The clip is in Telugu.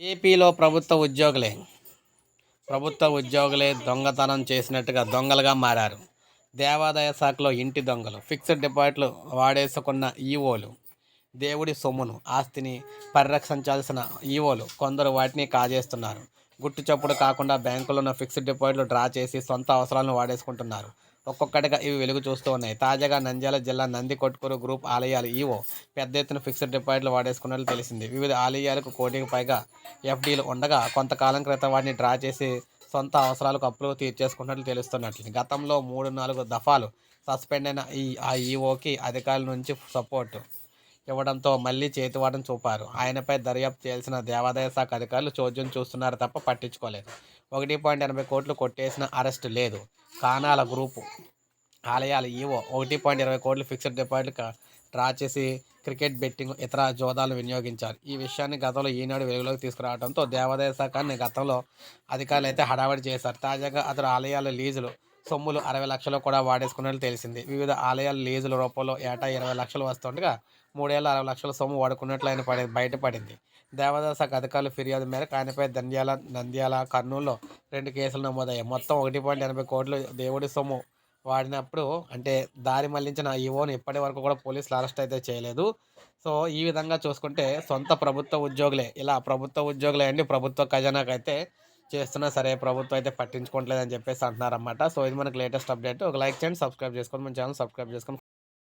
ఏపీలో ప్రభుత్వ ఉద్యోగులే. ప్రభుత్వ ఉద్యోగులే దొంగతనం చేసినట్టుగా దొంగలుగా మారారు. దేవాదాయ శాఖలో ఇంటి దొంగలు ఫిక్స్డ్ డిపాజిట్లు వాడేసుకున్న ఈవోలు దేవుడి సొమ్మును ఆస్తిని పరిరక్షించాల్సిన ఈవోలు కొందరు వాటిని కాజేస్తున్నారు. గుట్టు చప్పుడు కాకుండా బ్యాంకులో ఉన్న ఫిక్స్డ్ డిపాజిట్లు డ్రా చేసి సొంత అవసరాలను వాడేసుకుంటున్నారు. ఒక్కొక్కటిగా ఇవి వెలుగు చూస్తూ ఉన్నాయి. తాజాగా నంద్యాల జిల్లా నంది కొట్కూరు గ్రూప్ ఆలయాలు ఈవో పెద్ద ఎత్తున ఫిక్స్డ్ డిపాజిట్లు వాడేసుకున్నట్లు తెలిసింది. వివిధ ఆలయాలకు కోటికి పైగా ఎఫ్డీలు ఉండగా కొంతకాలం క్రితం వాటిని డ్రా చేసి సొంత అవసరాలకు అప్పులు తీర్చేసుకున్నట్లు తెలుస్తున్నట్లు. గతంలో మూడు నాలుగు దఫాలు సస్పెండ్ అయిన ఈ ఆ ఈఓకి అధికారుల నుంచి సపోర్టు ఇవ్వడంతో మళ్ళీ చేతివాటం చూపారు. ఆయనపై దర్యాప్తు చేయాల్సిన దేవాదాయ శాఖ అధికారులు చోద్యం చూస్తున్నారు తప్ప పట్టించుకోలేదు. ఒకటి పాయింట్ ఎనభై కోట్లు కొట్టేసిన అరెస్ట్ లేదు. కానాల గ్రూపు. ఆలయాల ఈవో. ఒకటి పాయింట్ ఇరవై కోట్లు ఫిక్స్డ్ డిపాజిట్ డ్రా చేసి క్రికెట్ బెట్టింగ్ ఇతర జోదాలను వినియోగించారు. ఈ విషయాన్ని గతంలో ఈనాడు వెలుగులోకి తీసుకురావడంతో దేవాదాయ శాఖని గతంలో అధికారులు అయితే హడావడి చేశారు. తాజాగా అతడు ఆలయాల లీజులు సొమ్ములు అరవై లక్షలు కూడా వాడేసుకున్నట్లు తెలిసింది. వివిధ ఆలయాలు లీజుల రూపంలో ఏటా ఇరవై లక్షలు వస్తుండగా మూడేళ్ళ అరవై లక్షల సొమ్ము వాడుకున్నట్లు ఆయన పడి బయటపడింది. దేవాదాయ శాఖ అధికారుల ఫిర్యాదు మేరకు ఆయనపై దంద్యాల నంద్యాల కర్నూలులో రెండు కేసులు నమోదయ్యాయి. మొత్తం ఒకటి పాయింట్ ఎనభై కోట్లు దేవుడి సొమ్ము వాడినప్పుడు అంటే దారి మళ్ళించిన ఈవోను ఇప్పటి వరకు కూడా పోలీసులు అరెస్ట్ అయితే చేయలేదు. సో ఈ విధంగా చూసుకుంటే సొంత ప్రభుత్వ ఉద్యోగులే. ఇలా ప్రభుత్వ ఉద్యోగులే అండి. ప్రభుత్వ ఖజానాకైతే చేస్తున్నా సరే ప్రభుత్వం అయితే పట్టించుకోవట్లేదని చెప్పేసి అంటున్నారన్నమాట. సో ఇది మనకి లేటెస్ట్ అప్డేట్ ఒక లైక్ చేయండి సబ్స్క్రైబ్ చేసుకోండి. మన ఛానల్ సబ్స్క్రైబ్ చేసుకొని